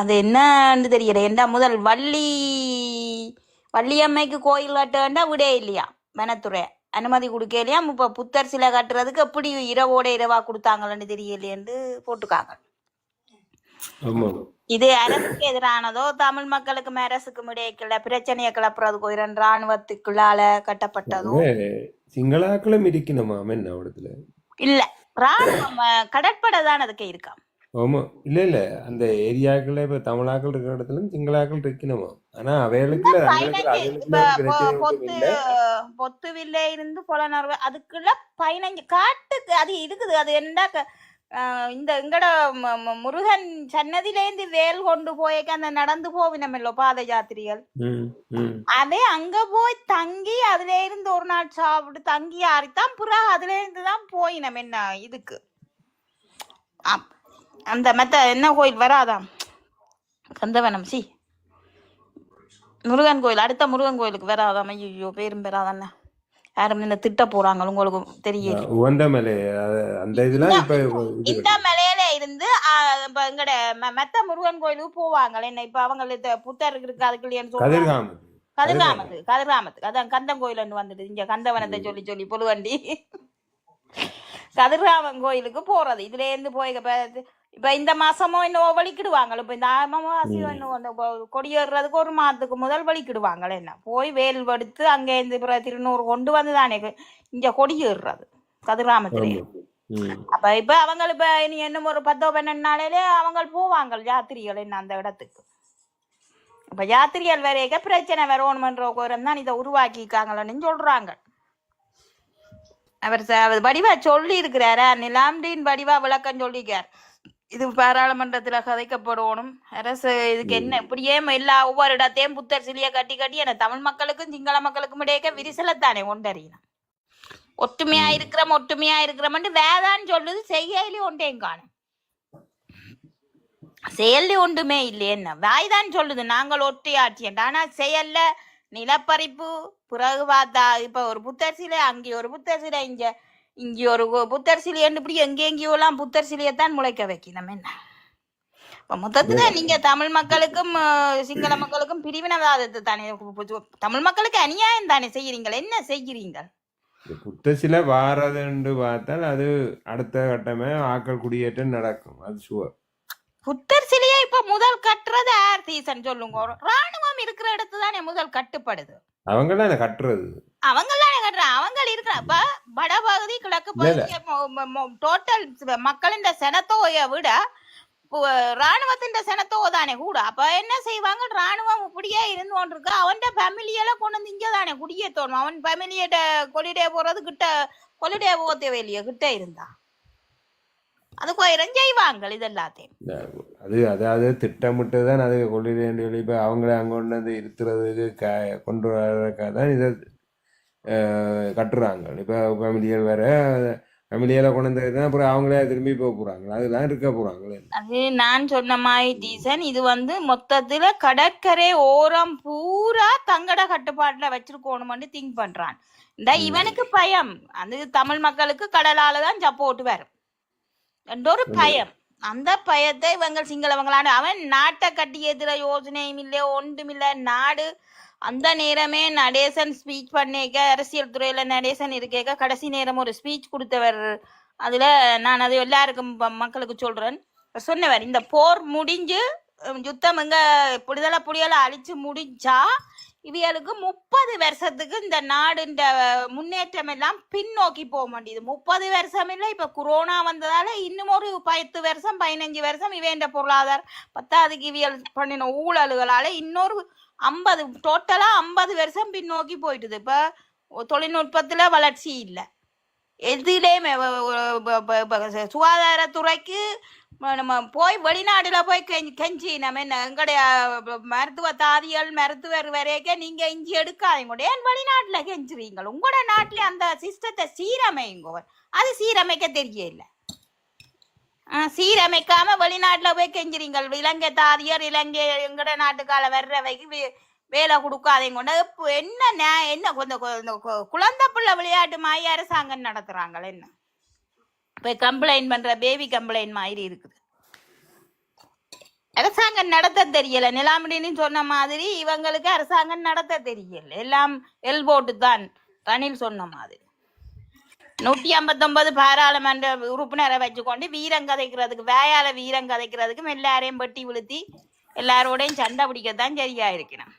அது என்னன்னு தெரியல. என்ன முதல் வள்ளி வள்ளியம்மைக்கு கோயில் கட்டேன்டா விடே இல்லையா? வனத்துறை. அனுமதி கொடுக்கலையா இப்போ புத்தர் சிலை கட்டுறதுக்கு எப்படி இரவோட இரவா கொடுத்தாங்கன்னு தெரியலையேன்னு போட்டுக்காங்க. இது அரசுக்கு எதிரானதோ தமிழ் மக்களுக்கும் அரசுக்கும் இடையே பிரச்சனையை கிளப்புறதுக்கோ இரண்டு ராணுவத்துக்குள்ளால கட்டப்பட்டதோ. சிங்களாக்களும் இருக்கணுமா என்ன இல்ல. ராணுவம் கடற்படை தான் அதுக்கு இருக்கா? ஆமா. இல்ல இல்ல. அந்த ஏரியாக்கள்ல இப்ப தமிழாக்கள் இருக்கிற இடத்துல சிங்களாக்கள் இருக்கணுமா? ஆனா அவைகளுக்குள்ள பொத்து இல்ல. பொத்துவில்ல இருந்து புலனர்வு அதுக்குள்ள பதினஞ்சு காட்டுக்கு அது இருக்குது அது என்ன இந்த எங்கட முருகன் சன்னதியிலேருந்து வேல் கொண்டு போயக்க அந்த நடந்து போவினமில்லோ பாத யாத்திரிகள் ம், ம். அதே அங்க போய் தங்கி அதுல இருந்து ஒரு நாள் சாப்பிட்டு தங்கி ஆறித்தான் புறா அதுல இருந்து தான் போயினம் என்ன இதுக்கு. அந்த மெத்த என்ன கோயில் வராதாம் கந்தவனம் சி. முருகன் கோயில் அடுத்த முருகன் கோயிலுக்கு வராதாம் ஐயோ பேரும் பெறாதானே யாரும் என்ன திட்ட போறாங்க? உங்களுக்கு தெரியல. அ- அந்த இதெல்லாம் இப்ப இந்த மலையில இருந்து எங்கட மெத்த முருகன் கோயிலுக்கு போவாங்க என்ன இப்ப அவங்க இந்த புத்தர் இருக்கு அதுக்குள்ளேன்னு கதிர்காமம் கதிர்காமத்து கதிர்காமத்துக்கு அதான் கந்தன் கோயில் வந்துட்டு இங்க கந்தவனத்தை சொல்லி சொல்லி பொழுவண்டி. கதிர்காமன் கோயிலுக்கு போறது. இதுல இருந்து போய் இப்ப இந்த மாசமும் இன்னும் வலிக்கிடுவாங்களே. இப்ப இந்த அமாவாசை இன்னும் அந்த கொ- கொடியேறுறதுக்கு ஒரு மாதத்துக்கு முதல் வலிக்கிடுவாங்களே என்ன? போய் வேல் வடுத்து அங்க இருந்து பிறகு திருநூறு கொண்டு வந்து தானே இங்க கொடியேறுறது ம். அப்ப இப்ப அவங்க இப்ப இனி இன்னும் ஒரு பத்தோ பன்னெண்டு நாளையிலே அவங்க போவாங்க யாத்திரிகள் என்ன அந்த இடத்துக்கு. இப்ப யாத்திரிகள் வரைக்க பிரச்சனை வரணுமன்ற கோரம் தான் இதை உருவாக்கிக்காங்களன்னு சொல்றாங்க. அவர் வடிவா சொல்லி இருக்கிறாரா நிலாம்டின் வடிவா விளக்கம் சொல்லிக்கார் இது பாராளுமன்றத்துல கதைக்கப்படணும் அரசு இதுக்கு என்ன? இப்படியே எல்லா ஒவ்வொரு இடத்தையும் புத்தர் சிலையை கட்டி கட்டி என்ன தமிழ் மக்களுக்கும் சிங்கள மக்களுக்கும் இடையே விரிசலத்தானே ஒன்றறியணும் ஒற்றுமையா இருக்கிறோம் ஒற்றுமையா இருக்கிறோம்னு வேதான்னு சொல்லுது செய்யலி ஒன்றேயும் காணும். செயல்ல ஒன்றுமே இல்லையேன்னு வாய்தான் சொல்லுது நாங்கள் ஒற்றையாட்சியன் ஆனா செயல்ல நிலப்பறிப்பு பிறகு பார்த்தா இப்ப ஒரு புத்தர் சிலை அங்கே ஒரு புத்தர் சிலை இங்க இங்க ஒரு புத்தர் சிலை இப்படி எங்க எங்கேயோ எல்லாம் புத்தர் சிலையைத்தான் முளைக்க வைக்கணும் என்ன? இப்ப மொத்தத்துல நீங்க தமிழ் மக்களுக்கும் சிங்கள மக்களுக்கும் பிரிவினவாதத்தை தானே தமிழ் மக்களுக்கு அநியாயம் தானே செய்யறீங்க என்ன செய்கிறீங்க புத்த சிலை வாரதுன்னு பார்த்தால் அது அடுத்த கட்டமே ஆக்கள் குடியேற்றம் நடக்கும் அது சுவர் புத்தர் சிலையை இப்ப முதல் கட்டுறது யார் சீசன் சொல்லுங்க ராணுவம் இருக்கிற இடத்து தானே முதல் கட்டுப்படுது? அவங்க தான் கட்டுறது. அவங்கெல்லாம் கட்டுற அவங்க இருக்கிற இப்ப வடபகுதி கிழக்கு பகுதி டோட்டல் மக்களின் சனத்தொகையை விட ராணுவத்தின் சனத்தொகை தானே கூட. அப்ப என்ன செய்வாங்க? ராணுவம் இப்படியே இருந்து கொண்டிருக்கு. அவன் ஃபேமிலியெல்லாம் கொண்டு வந்து இங்கே தானே குடியேற்றணும் அவன் ஃபேமிலியிட்ட கொலிடே போறது கிட்ட கொலிடே போக தேவையில்லையே கிட்ட இருந்தா. அது கோயிரம் செய்வாங்க இது எல்லாத்தையும் அது அதாவது திட்டமிட்டு தான் அது கொள்ளிட இப்போ அவங்கள அங்கே கொண்டு வந்து இருத்துறதுக்கு க கொண்டு வர்றதுக்காக தான் இதை கட்டுறாங்க. இப்போ ஃபேமிலிகள் வேற ஃபேமிலியெல்லாம் கொண்டு தான் அப்புறம் அவங்களே திரும்பி போக போகிறாங்க அதுதான் இருக்க போகிறாங்களே அது நான் சொன்ன மாதிரி டீசன் இது வந்து மொத்தத்துல கடற்கரை ஓரம் பூரா தங்கட கட்டுப்பாட்டுல வச்சிருக்கணும்னு திங்க் பண்றான். இந்த இவனுக்கு பயம். அது தமிழ் மக்களுக்கு கடலால தான் சப்போர்ட் வரும் ஒரு பயம். அந்த பயத்தை இவங்கள் சிங்களவங்களான அவன் நாட்டை கட்டி எதிர யோசனையும் இல்லை ஒன்றும் இல்லை நாடு அந்த நேரமே நடேசன் ஸ்பீச் பண்ணிக்க அரசியல் துறையில நடேசன் இருக்கேக்க கடைசி நேரம் ஒரு ஸ்பீச் கொடுத்தவர். அதுல நான் அது எல்லாருக்கும் மக்களுக்கு சொல்றேன். சொன்னவர் இந்த போர் முடிஞ்சு யுத்தம் எங்க புடிதலை புடியலை அழிச்சு முடிஞ்சா இவங்களுக்கு முப்பது வருஷத்துக்கு இந்த நாடு இந்த முன்னேற்றம் எல்லாம் பின்னோக்கி போக மாட்டேது முப்பது வருஷம் இல்லை இப்ப கொரோனா வந்ததால இன்னும் ஒரு பத்து வருஷம் பதினஞ்சு வருஷம் இவேண்ட பொருளாதார பத்தாவதுக்கு இவியல் பண்ணின ஊழல்களால இன்னொரு ஐம்பது டோட்டலா ஐம்பது வருஷம் பின்னோக்கி போயிட்டுது. இப்ப தொழில்நுட்பத்துல வளர்ச்சி இல்லை. எதுலேயுமே சுகாதாரத்துறைக்கு நம்ம போய் வெளிநாடுல போய் கெஞ்சி கெஞ்சி நம்ம என்ன எங்களுடைய மருத்துவ தாதிகள் மருத்துவர் வரைக்கும் நீங்க இஞ்சி எடுக்காதீங்க ஏன் வெளிநாட்டுல கெஞ்சுறீங்க உங்களோட நாட்டுல அந்த சிஸ்டத்தை சீரமைங்க அது சீரமைக்க தெரியல. சீரமைக்காம வெளிநாட்டுல போய் கெஞ்சுறீங்க இலங்கை தாதியர் இலங்கை எங்கட நாட்டுக்கால வர்றவைக்கு வே- வேலை கொடுக்காதீங்க கொண்டு இப்போ என்ன நே- என்ன கொஞ்சம் கொ- இந்த குழந்தை பிள்ளை விளையாட்டு மாதிரி அரசாங்கம் நடத்துகிறாங்களே என்ன? இப்போ கம்ப்ளைண்ட் பண்ற பேபி கம்ப்ளைண்ட் மாதிரி இருக்குது. அரசாங்கம் நடத்த தெரியல. நிலாமடின்னு சொன்ன மாதிரி இவங்களுக்கு அரசாங்கம் நடத்த தெரியல. எல்லாம் எல் போட்டு தான். ரணில் சொன்ன மாதிரி. நூற்றி ஐம்பத்தொன்பது பாராளுமன்ற உறுப்பினரை வச்சுக்கொண்டு வீரம் கதைக்கிறதுக்கு வேயால வீரம் கதைக்கிறதுக்கும் எல்லாரையும் வெட்டி விழுத்தி எல்லாரோடையும் சண்டை பிடிக்கத்தான் சரியா இருக்கணும்.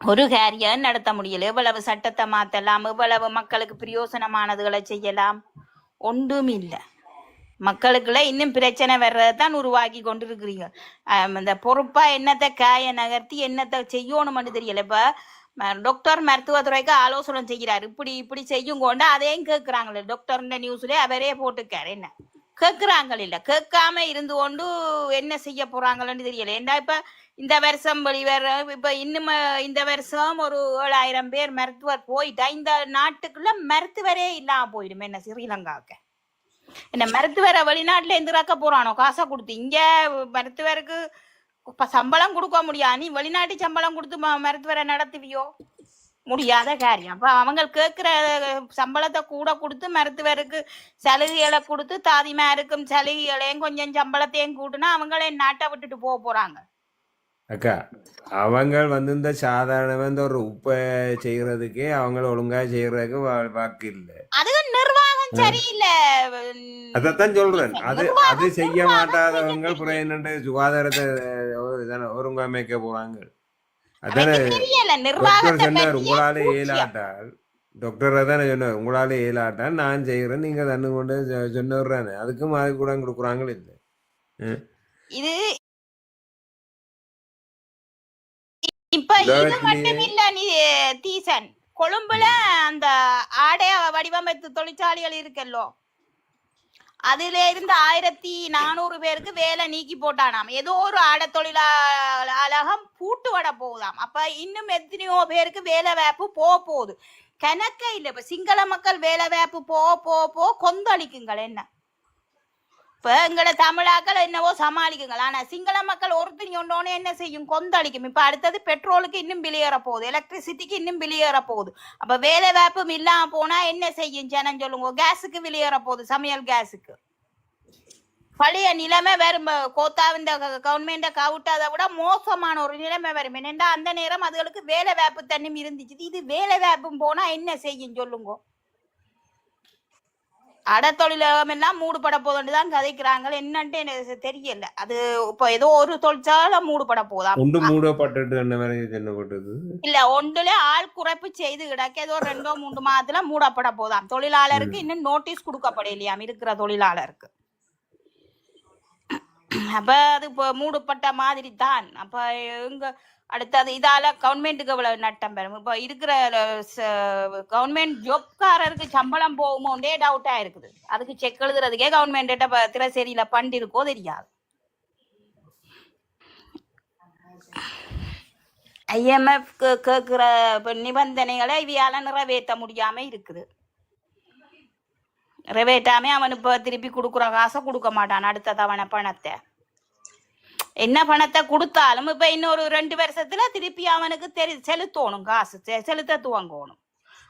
ஒரு காரியம் நடத்த முடியல. எவ்வளவு சட்டத்தை மாத்தலாம்? எவ்வளவு மக்களுக்கு பிரயோசனமானதுகளை செய்யலாம்? ஒன்றும் இல்லை. மக்களுக்குள்ள இன்னும் பிரச்சனை வர்றதுதான் உருவாக்கி கொண்டிருக்கிறீங்க. இந்த பொறுப்பா என்னத்தை காய நகர்த்தி என்னத்தை செய்யணும்னு தெரியல. இப்ப டாக்டர் மருத்துவத்துறைக்கு ஆலோசனை செய்கிறார். இப்படி இப்படி செய்யும் கொண்டு அதையும் கேட்கிறாங்களே டாக்டர் நியூஸ்ல அவரே போட்டுக்காரு. என்ன? கேட்கிறாங்கள் இல்ல. கேட்காம இருந்து கொண்டு என்ன செய்ய போறாங்களன்னு தெரியல. ஏண்டா இப்ப இந்த வருஷம் வெளிவர இப்ப இன்னும் இந்த வருஷம் ஒரு ஏழாயிரம் பேர் மருத்துவர் போயிட்டா இந்த நாட்டுக்குள்ள மருத்துவரே இல்லாம போயிடும் என்ன ஸ்ரீலங்காவுக்கு? என்ன மருத்துவரை வெளிநாட்டுல இருந்து போறானோ? காசை கொடுத்து. இங்க மருத்துவருக்கு சம்பளம் கொடுக்க முடியாது நீ வெளிநாட்டு சம்பளம் கொடுத்து மருத்துவரை நடத்துவியோ? முடியாத காரியம். அப்ப அவங்க கேட்கிற சம்பளத்தை கூட கொடுத்து மருத்துவருக்கு சலுகைகளை கொடுத்து தாதிமாருக்கும் சலுகைகளையும் கொஞ்சம் சம்பளத்தையும் கூட்டுனா அவங்களே நாட்டை விட்டுட்டு போக போறாங்க. அக்கா அவங்க வந்து இந்த சாதாரண இந்த ஒரு உப்பை செய்யறதுக்கே அவங்கள ஒழுங்கா செய்யறதுக்கு வா- வாக்கு இல்லை. அதுக்கு நிர்வாகம் சரியில்லை. அதைத்தான் சொல்றேன். அது அது செய்ய மாட்டாதவங்க அப்புறம் என்னண்டு சுகாதாரத்தை ஒரு இதான ஒருங்கமைக்க போறாங்க. அதானே எனக்கு தெரியல டாக்டர் நிர்வாகத்தை சொன்னார் பற்றிய உங்களால பூச்சியம் இயலாட்டால் டாக்டர் தானே சொன்னார் உங்களால இயலாட்டால் நான் செய்யறேன் நீங்க தண்ணு கொண்டு சொ- சொன்னவர்றானே அதுக்கும் அது கூட கொடுக்குறாங்களே இல்லை. இது இப்ப இது உலகத்திலேயே மட்டும் இல்ல நீ தீசன். கொழும்புல அந்த ஆடைய வடிவமைத்து தொழிற்சாலைகள் இருக்கல்லோ அதுல இருந்து ஆயிரத்தி நானூறு பேருக்கு வேலை நீக்கி போட்டானாம். ஏதோ ஒரு ஆட தொழிலாளகம் பூட்டு வட போகுதாம். அப்ப இன்னும் எத்தனையோ பேருக்கு வேலை வாய்ப்பு போக போகுது. கணக்கே இல்ல இப்ப சிங்கள மக்கள் வேலை வாய்ப்பு போ போ போ கொந்தளிக்குங்கள் என்ன? இப்போ எங்களை தமிழாக்கள் என்னவோ சமாளிக்குங்கள். ஆனால் சிங்கள மக்கள் ஒருத்தர் ஒன்னோன்னு என்ன செய்யும்? கொந்தளிக்கும். இப்போ அடுத்தது பெட்ரோலுக்கு இன்னும் வெளியேற போகுது. எலக்ட்ரிசிட்டிக்கு இன்னும் வெளியேற போகுது. அப்போ வேலை வாய்ப்பும் இல்லாமல் போனால் என்ன செய்யும்? ஜனம் சொல்லுங்க கேஸுக்கு வெளியேற போகுது சமையல் கேஸுக்கு. பழைய நிலைமை வரும் இந்த கவர்மெண்ட்டை கவுட்டாதை விட மோசமான ஒரு நிலைமை வரும். என்னென்னா அந்த நேரம் அதுகளுக்கு வேலை வாய்ப்பு தண்ணியும் இருந்துச்சு. இது வேலை வாய்ப்பும் போனால் என்ன செய்யும்? சொல்லுங்க. அடத்தொழிலகம் எல்லாம் மூடுபட போதுன்னு தான் கதைக்கிறாங்க என்னன்ட்டு எனக்கு தெரியல. அது இப்போ ஏதோ ஒரு தொழிற்சாலை மூடுபட போதாம் ஒன்று மூடப்பட்டுட்டு என்ன மாதிரி சொன்னப்பட்டது இல்ல ஒன்றுல ஆள் குறைப்பு செய்து கிடக்க ஏதோ ரெண்டோ மூன்று மாதத்துல மூடப்பட போதாம். தொழிலாளருக்கு இன்னும் நோட்டீஸ் கொடுக்கப்படலையாம் இருக்கிற தொழிலாளருக்கு. அப்ப அது இப்போ மூடப்பட்ட மாதிரி தான். அப்ப எங்க அடுத்தது இதால கவர்மெண்ட்டுக்கு இவ்வளவு நட்டம் பெறும். இப்போ இருக்கிற கவர்மெண்ட் ஜொப்காரருக்கு சம்பளம் போகுமோண்டே டவுட்டா இருக்குது. அதுக்கு செக் எழுதுறதுக்கே கவர்மெண்ட் திரசேரியில பண்ட் இருக்கோ தெரியாது. ஐஎம்எஃப் கேட்கிற நிபந்தனைகளை இவையால நிறைவேற்ற முடியாம இருக்குது. நிறைவேற்றாமே அவன் இப்போ திருப்பி கொடுக்குற காசை கொடுக்க மாட்டான் அடுத்த தவணை பணத்தை. என்ன பணத்தை கொடுத்தாலும் இப்ப இன்னொரு ரெண்டு வருஷத்துல திருப்பி அவனுக்கு தெரி செலுத்தணும் காசு செ- செலுத்த துவங்கணும்.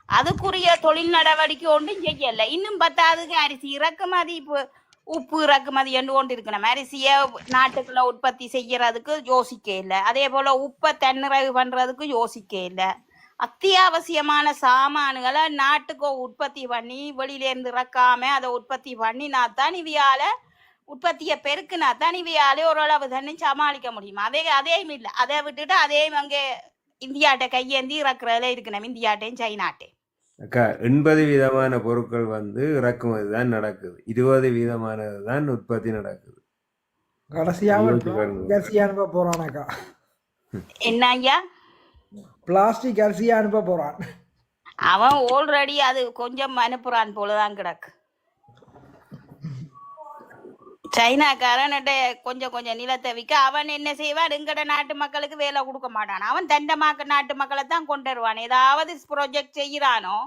அதுக்குரிய தொழில் நடவடிக்கை ஒன்றும் செய்யல. இன்னும் பத்தாவதுக்கு அரிசி இறக்குமதி இப்போ உப்பு இறக்குமதி என்று கொண்டு இருக்கணும் அரிசியை நாட்டுக்குள்ள உற்பத்தி செய்யறதுக்கு யோசிக்க இல்லை. அதே போல உப்பை தன்னிறைவு பண்றதுக்கு யோசிக்க இல்லை. அத்தியாவசியமான சாமான்களை நாட்டுக்கு உற்பத்தி பண்ணி வெளியிலேருந்து இறக்காம அதை உற்பத்தி பண்ணினா தான் இவையால உற்பத்தியை பெருக்குனா தான் இவையாலே ஓரளவு தண்ணி சமாளிக்க முடியும். அதே அதையும் இல்லை. அதை விட்டுட்டு அதையும் அங்கே இந்தியாட்ட கையேந்தி இறக்குறதுல இருக்கணும் இந்தியாட்டையும் சைனாட்டையும் அக்கா எண்பது விதமான பொருட்கள் வந்து இறக்குமதி தான் நடக்குது. இருபது விதமானது தான் உற்பத்தி நடக்குது. கடைசியாக அனுப்ப போறானாக்கா என்ன ஐயா? பிளாஸ்டிக் அரிசி அனுப்ப போறான். அவன் ஆல்ரெடி அது கொஞ்சம் அனுப்புறான் போலதான் கிடக்கு. சைனாக்காரன்ட்ட கொஞ்சம் கொஞ்சம் நிலத்தை விற்க அவன் என்ன செய்வான்? எங்கட நாட்டு மக்களுக்கு வேலை கொடுக்க மாட்டான். அவன் தண்ட நாட்டு மக்களை தான் கொண்டு வருவான். ஏதாவது ப்ரொஜெக்ட் செய்யறானோ.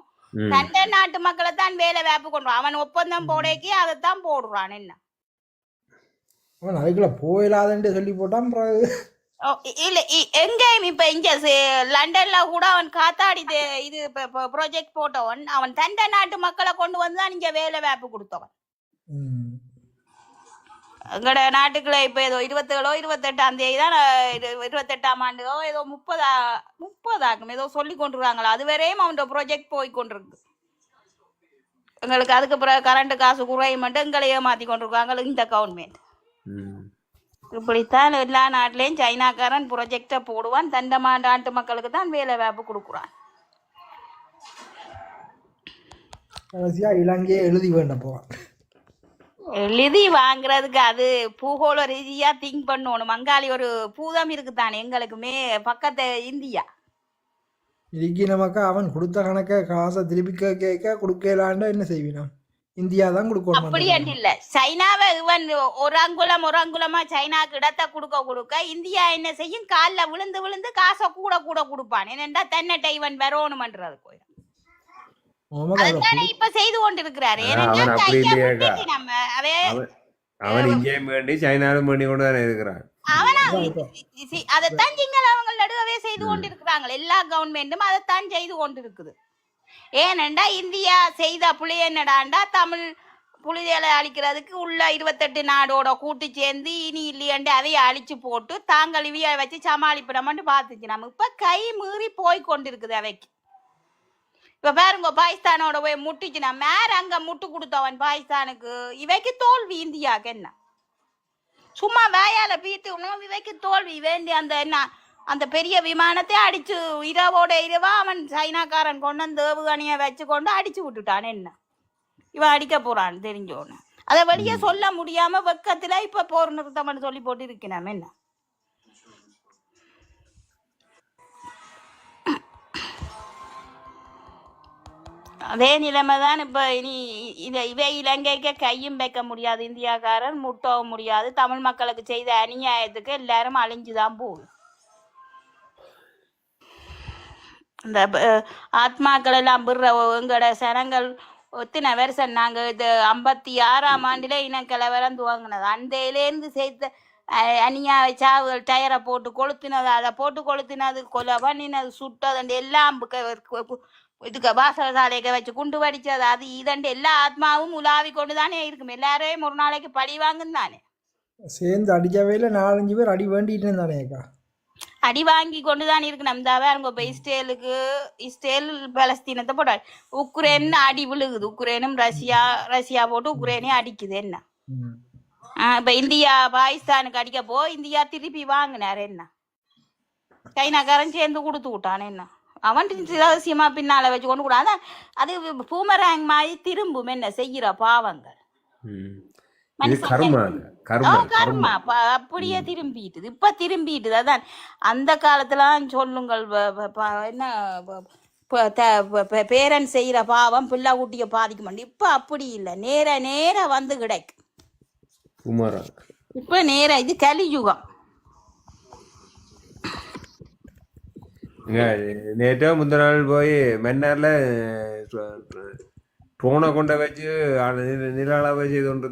தண்ட நாட்டு மக்களை தான் வேலை வேப்பு கொண்டு. அவன் ஒப்பந்தம் போடக்கி அதைத்தான் போடுறான். என்ன? அவன் அதுக்குள்ள போயிடாதுன்ட்டு சொல்லி போட்டான் பிறகு. இல்ல இ- எங்கேயும் இப்ப இங்க லண்டன்ல கூட அவன் காத்தாடி இது ப்ராஜெக்ட் போட்டவன். அவன் தண்ட நாட்டு மக்களை கொண்டு வந்து தான் இங்க வேலை வேப்பு கொடுத்தவன். எங்களோட நாட்டுக்குள்ள இப்ப ஏதோ இருபத்தேழோ இருபத்தெட்டாம் தேதி தான் இருபத்தெட்டாம் ஆண்டோ ஏதோ முப்பதா முப்பதாக்கும் ஏதோ சொல்லி கொண்டிருக்காங்களா? அது வரையும் அவன் ப்ரொஜெக்ட் போய் கொண்டிருக்கு. எங்களுக்கு அதுக்கு பிறகு கரண்ட் காசு குறையும் மட்டும் எங்களை ஏமாத்தி கொண்டிருக்காங்க இந்த கவர்மெண்ட். இப்படித்தான் எல்லா நாட்டிலையும் சைனாக்காரன் ப்ரொஜெக்டை போடுவான் தண்டமா நாட்டு மக்களுக்கு தான் வேலை வாய்ப்பு கொடுக்குறான். கடைசியாக இலங்கையை எழுதி வேண்ட போவான் எழுதி வாங்குறதுக்கு அது பூகோள ரீதியா திங்க் பண்ணணும். மங்காளி ஒரு பூதம் இருக்குதானே எங்களுக்குமே பக்கத்து இந்தியா. இதுக்கு நமக்கு அவன் கொடுத்த கணக்கை காசை திருப்பி கேட்க கொடுக்கலாண்டா என்ன செய்வினான் இந்தியா தான் கொடுக்கணும் அப்படி இல்ல. சைனாவை இவன் ஒரு அங்குலம் ஒரு அங்குலமா சைனாக்கு இடத்தை கொடுக்க கொடுக்க இந்தியா என்ன செய்யும்? கால்ல விழுந்து விழுந்து காசை கூட கூட கொடுப்பான். என்னண்டா தன்னட்டை இவன் வரணுமன்றதுக்கு நமக்கு அவன் இங்கேயும் வேண்டி சைனாலும் பண்ணி கொண்டு தானே இருக்கிறான். அதைத்தான் சிங்கள அவங்க நடுவே செய்து கொண்டிருக்கிறாங்க. எல்லா கவர்மெண்ட்டும் அதைத்தான் செய்து கொண்டிருக்குது. ஏனெண்டா இந்தியா செய்த புலி என்னடாண்டா? தமிழ் புலிகளை அழிக்கிறதுக்கு உள்ள இருபத்தெட்டு நாடோட கூட்டு சேர்ந்து இனி இல்லையண்டு அதைய அழிச்சு போட்டு தாங்கள் இவிய வச்சு சமாளிப்பிடமான்னு பார்த்துச்சு. நம்ம இப்ப கை மீறி போய் கொண்டிருக்குது அவைக்கு. இப்ப பாருங்க பாகிஸ்தானோட போய் முட்டிச்சுனா மேல அங்க முட்டு கொடுத்தவன் பாகிஸ்தானுக்கு இவைக்கு தோல்வி இந்தியாவுக்கு என்ன? சும்மா வேயால பீத்து உணவு இவைக்கு தோல்வி வேண்டி அந்த என்ன அந்த பெரிய விமானத்தை அடிச்சு இரவோட இரவா அவன் சைனாக்காரன் கொண்டு வந்து ஏவுகணையை வச்சு கொண்டு அடிச்சு விட்டுட்டான் என்ன? இவன் அடிக்க போறான் தெரிஞ்சோன்னு அதை வெளியே சொல்ல முடியாம வெக்கத்துல இப்ப போர் நிறுத்தம்னு சொல்லி போட்டு இருக்கிறான் என்ன? அதே நிலைமை தான் இப்போ இனி இதை இவை இலங்கைக்கு கையும் வைக்க முடியாது. இந்தியாக்காரன் முட்டவும் முடியாது. தமிழ் மக்களுக்கு செய்த அநியாயத்துக்கு எல்லாரும் அழிஞ்சு தான் போகுது இந்த ஆத்மாக்கள் எல்லாம் பிடுற எங்களோட சனங்கள் ஒத்தின வருஷம் நாங்கள் இது ஐம்பத்தி ஆறாம் ஆண்டிலே இனக்கலவரம் துவங்கினது. அந்தையிலேருந்து சேர்த்த செய்த அநியாய சாவுகள் டயரை போட்டு கொளுத்தினது அதை போட்டு கொளுத்தினது கொலை பண்ணினது சுட்டது எல்லாம் இதுக்கு வாசகசாலைக்கு வச்சு குண்டு வடிச்சது அது இதண்டு எல்லா ஆத்மாவும் உலாவி கொண்டு தானே இருக்கும். எல்லாரையும் ஒரு நாளைக்கு பழி வாங்கும் தானே. சேர்ந்து அடிக்கவே நாலஞ்சு பேர் அடி வேண்டிட்டு இருந்தானேக்கா அடி வாங்கி கொண்டு தான் இருக்கணும் இந்த வேறுங்க இப்போ இஸ்ரேலுக்கு இஸ்ரேல் பலஸ்தீனத்தை போட்டாரு உக்ரைன் அடி விழுகுது. உக்ரைனும் ரஷ்யா ரஷ்யா போட்டு உக்ரைனையும் அடிக்குது என்ன. இப்போ இந்தியா பாகிஸ்தானுக்கு அடிக்க போ இந்தியா திருப்பி வாங்கினார் என்ன? சைனாக்காரன் சேர்ந்து கொடுத்து விட்டான் என்ன? அவன் ரகசியமா பின்னால வச்சு கொண்டு கூட அதான் அது பூமராங் மாதிரி திரும்பும் என்ன செய்யற பாவங்கள். அப்படியே திரும்பிட்டுது. இப்ப திரும்பிட்டுது அதான். அந்த காலத்துலாம் சொல்லுங்கள் என்ன பேரன் செய்யற பாவம் பிள்ளை குட்டிய பாதிக்க மாட்டேன் இப்ப அப்படி இல்லை. நேர நேர வந்து கிடைக்கும் குமாரா இப்ப நேர இது கலியுகம். நேற்றோ முந்த நாள் போய் மன்னார்ல ட்ரோனை கொண்ட வச்சு நிலாளாவை செய்து கொண்டு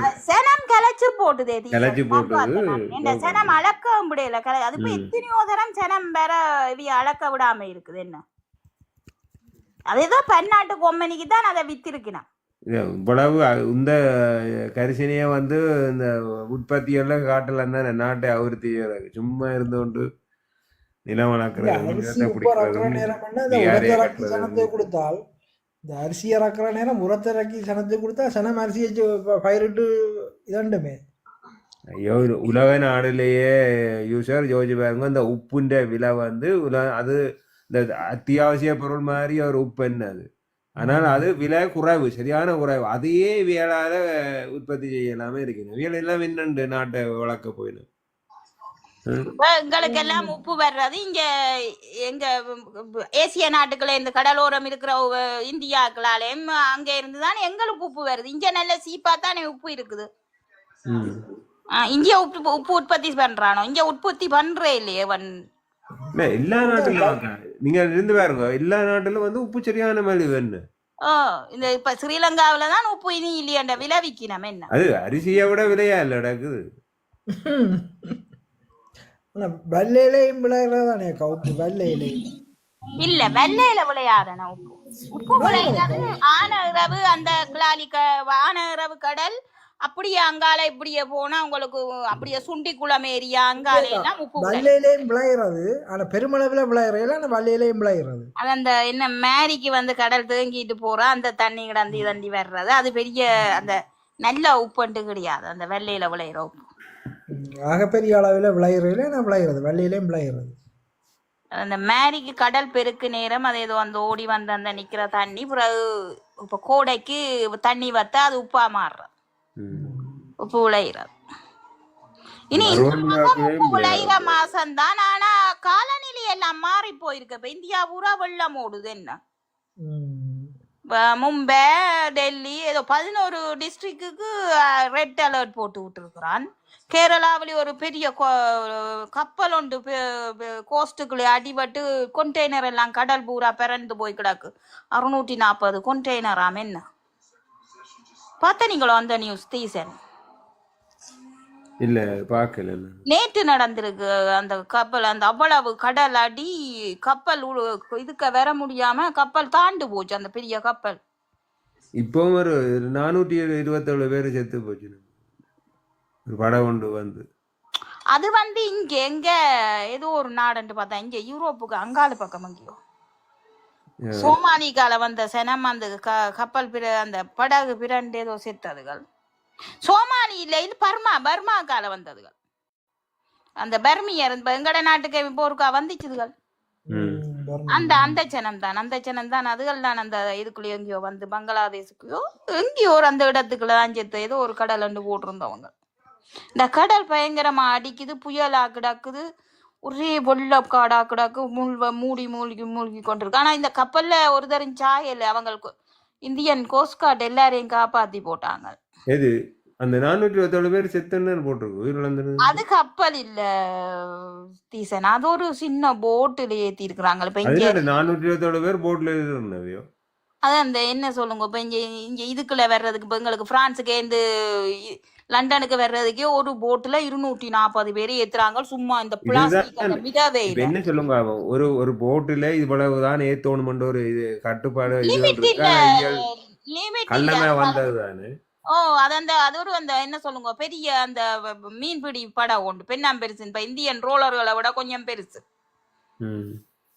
ப- சனம் கலைச்சு போட்டுதே. கலைச்சு போட்டுது. நான். இந்த சனம் அளக்க முடியல. கலை அது இப்ப எத்தனையோ தரம் சனம் வேற இவிய அளக்க விடாம இருக்குது என்ன? அது ஏதோ பன்னாட்டு கொம்பனிக்கு தான் அதை வித்திருக்கணும் இது இவ்வளவு இந்த கரிசனையை வந்து இந்த உற்பத்தியெல்லாம் காட்டலாம் தானே நாட்டை அவிர்த்தி. சும்மா இருந்து கொண்டு நிலம் வளர்க்குறது கொடுத்தால் இந்த அரிசி இறக்குற நேரம் உரத்திறக்கி சனத்தை கொடுத்தா சனம் அரிசி வச்சு ப- பயிரிட்டு இதண்டுமே. ஐயோ உலக நாடுலேயே யூசர் யோசிச்சு பாருங்க இந்த உப்புன்ற விலை வந்து உல அது இந்த அத்தியாவசிய பொருள் மாதிரி ஒரு உப்பு என்ன அது ஆனால் அது விலை குறைவு சரியான குறைவு. அதையே வியலால உற்பத்தி செய்யலாமே இருக்குது. வியல் எல்லாம் என்னண்டு நாட்டை வளர்க்க போயிடும் இப்ப எங்களுக்கு எல்லாம் உப்பு வர்றது இங்க எங்க ஏசிய நாட்டுக்குள்ள இந்த கடலோரம் இருக்கிற இந்தியாக்களாலேயும் அங்க இருந்து தான் எங்களுக்கு உப்பு வருது. இங்க நல்ல சீப்பா தானே உப்பு இருக்குது. இங்க உப்பு உப்பு உற்பத்தி பண்றானோ? இங்க உற்பத்தி பண்றே இல்லையே வன் இல்ல எல்லா நாட்டிலும் நீங்க இருந்து பாருங்க எல்லா நாட்டிலும் வந்து உப்பு சரியான மாதிரி வேணும் ஓ இந்த இப்ப ஸ்ரீலங்காவில தான் உப்பு இனி இல்லையண்ட? விலை விக்கணும் என்ன? அது அரிசியை விட விலையா இல்லை நடக்குது. வெள்ளையிலையும் விளையாடுறதானேக்கா உப்பு வெள்ளையிலையும்? இல்ல வெள்ளையில விளையாடன உப்பு. உப்பு விளையாடுறது ஆன இரவு அந்த கிளாலி க ஆன இரவு கடல் அப்படியே அங்கால இப்படியே போனா உங்களுக்கு அப்படியே சுண்டிக்குளம் ஏரியா அங்கால எல்லாம் உப்பு விளையிறது. ஆனா பெருமளவுல விளையிறது ஆனா வல்லையிலையும் விளையிறது. அது அந்த என்ன மேரிக்கு வந்து கடல் தேங்கிட்டு போறா அந்த தண்ணி கிடந்தி தண்டி வர்றது. அது பெரிய அந்த நல்ல உப்புன்ட்டு கிடையாது அந்த வெள்ளையில விளையிற உப்பு. ஆகப்பெரிய அளவில் விளையிறது ஆனா விளையிறது. வல்லையிலையும் விளையிறது. அந்த மேரிக்கு கடல் பெருக்கு நேரம் அது ஏதோ அந்த ஓடி வந்து அந்த நிக்கிற தண்ணி பிறகு இப்ப கோடைக்கு தண்ணி வத்தா அது உப்பா மாறுறது. உப்பு விளையிறது இனி இந்த பருவம் மாசம் தான் ஆனா காலநிலை எல்லாம் மாறி போயிருக்கு இப்ப இந்தியா பூரா வெள்ளம் ஓடுது என்ன? மும்பை டெல்லி ஏதோ பதினோரு டிஸ்ட்ரிக்ட்டுக்கு ரெட் அலர்ட் போட்டு விட்டுருக்குறான். கேரளாவிலே ஒரு பெரிய கொ- கப்பல் ஒன்று கோஸ்ட்டுக்குள்ளே அடிபட்டு கொண்டெய்னர் எல்லாம் கடல் பூரா பிறந்து போய் கிடக்கு. அறுநூற்றி நாற்பது கொண்டெய்னராம் என்ன? பார்த்த நீங்களோ அந்த நியூஸ் தீசன் இல்ல பார்க்கல நான். நேற்று நடந்திருக்கு அந்த கப்பல் அந்த அவ்வளவு கடல் அடி கப்பல் இதுக்க வர முடியாம கப்பல் தாண்டு போச்சு அந்த பெரிய கப்பல். இப்பவும் ஒரு நானூற்றி இருபத்தேழு பேர் செத்து போச்சு. ஒரு படம் கொண்டு வந்து. அது வந்து இங்க எங்க ஏதோ ஒரு நாடுன்னு பார்த்தா இங்க யூரோப்புக்கு அங்காள பக்கம் எங்கேயோ. சோமாலிக்கால வந்த செனம் அந்த கப்பல் பிற அந்த படகு பிரண்டு ஏதோ செத்ததுகள். சோமாலி இல்ல இது பர்மா பர்மாக்கால வந்ததுகள். அந்த பர்மியர் எங்கட நாட்டுக்கு இப்போ ஒருக்கா வந்துச்சுதுகள். அந்த அந்த சனம் தான் அந்த சனம் தான் அதுகள் தான் அந்த இதுக்குள்ள எங்கேயோ வந்து பங்களாதேஷுக்குள்ளோ எங்கேயோ ஒரு அந்த இடத்துக்குள்ள தான் செத்து ஏதோ ஒரு கடல் அண்டு போட்டிருந்தவங்க. இந்த கடல் பயங்கரமா அடிக்குது புயலா கிடக்குது ஒரே வெள்ள காடா கிடக்கு முள்வ மூடி மூழ்கி மூழ்கி கொண்டிருக்கு. ஆனா இந்த கப்பல்ல ஒரு தரம் சாயல் அவங்களுக்கு இந்தியன் கோஸ்ட் கார்டு எல்லாரையும் காப்பாத்தி போட்டாங்க. எது? அந்த நானூற்றி இருபத்தேழு பேர் செத்துன்னு போட்டிருக்கு உயிரிழந்தது அது கப்பல் இல்ல தீசன். அது ஒரு சின்ன போட்டுல ஏத்தி இருக்கிறாங்க இப்ப இங்க அது நானூற்றி இருபத்தேழு பேர் போட்ல இருந்தவையோ அதான் அந்த என்ன சொல்லுங்க இப்ப இங்க இங்க இதுக்குள்ள வர்றதுக்கு இப்ப எங்களுக்கு பிரான்ஸுக்கு இருந்து லண்டனுக்கு வர்றதுக்கே ஒரு போட்டுல இருநூற்றி நாற்பது பேர் ஏத்துறாங்க. சும்மா இந்த பிளாஸ்டிக் மிதவே என்ன சொல்லுங்க ஒரு ஒரு போட்டுல இவ்வளவுதான் ஏத்தோணுமென்ற ஒரு இது கட்டுப்பாடு இல்ல. வந்தது தானே ஓ அது அந்த அது ஒரு அந்த என்ன சொல்லுங்க பெரிய அந்த மீன்பிடி படம் உண்டு. பெண்ணாம் பெருசு இப்ப இந்தியன் ரோலர்களை விட கொஞ்சம் பெருசு.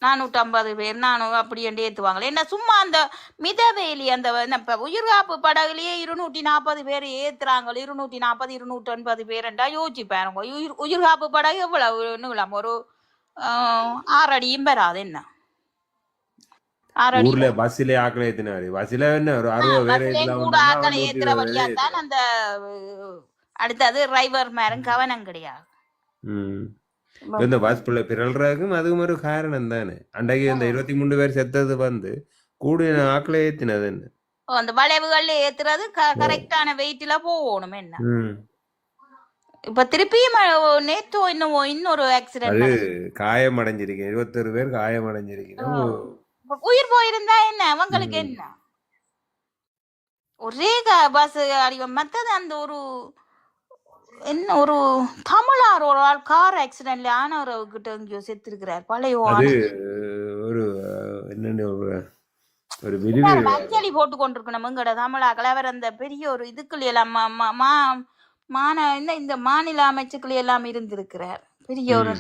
நானூற்றி ஐம்பது பேர் நானூறு அப்படி என்று ஏற்றுவாங்களே என்ன சும்மா அந்த மிதவேலி அந்த இப்ப உயிர்காப்பு படகுலயே இருநூற்றி நாற்பது பேர் ஏத்துறாங்க. இருநூற்றி நாற்பது இருநூற்றி எண்பது பேருண்டா யோசிச்சு பாருங்க. உயிர் உயிர்காப்பு படகு எவ்வளவு நீளம் ஒரு ஆஹ், ஆறு அடியும் பெறாது என்ன? ஊர்ல பஸ்ல ஆக்களை ஏத்தினாரு. பஸ்ல என்ன ஒரு அறுபது பேர் இருபது பேர் தான் அந்த அடுத்தது டிரைவர் மேரும் கவனம் கிடையாது. இந்த பஸ் பிள்ளை பிறல்றதுக்கும் அதுவும் ஒரு காரணம் தானே. அன்றைக்கு இந்த இருபத்தி மூணு பேர் செத்தது வந்து கூட ஆக்களை ஏத்தினது என்ன? அந்த வளைவுகள்ல ஏத்துறது கரெக்டான வெயிட்ல போகணும் என்ன? இப்ப திருப்பியும் நேத்தோ இன்னும் இன்னொரு ஆக்சிடென்ட் காயம் அடைஞ்சிருக்கேன் இருபத்தொரு பேர் காயம் அடைஞ்சிருக்கேன் உயிர் போயிருந்தா என்ன? அவங்களுக்கு ம். என்ன? ஒரே பஸ் அடிவம் மத்தது அந்த ஒரு என்ன ஒரு தமிழார் ஒரு ஆள் கார் ஆக்சிடென்ட்ல ஆனவர்கிட்ட எங்கேயோ செத்துருக்கிறார். பழைய. ஒரு என்னன்னு ஒரு அஞ்சலி போட்டு கொண்டிருக்கணும் எங்கட தமிழாக்கள். அவர் அந்த பெரிய ஒரு இதுக்குள்ள எல்லாம் மா- மா- மாநில அமைச்சுக்கள் எல்லாம் இருந்திருக்கிறார். பெரிய ஒரு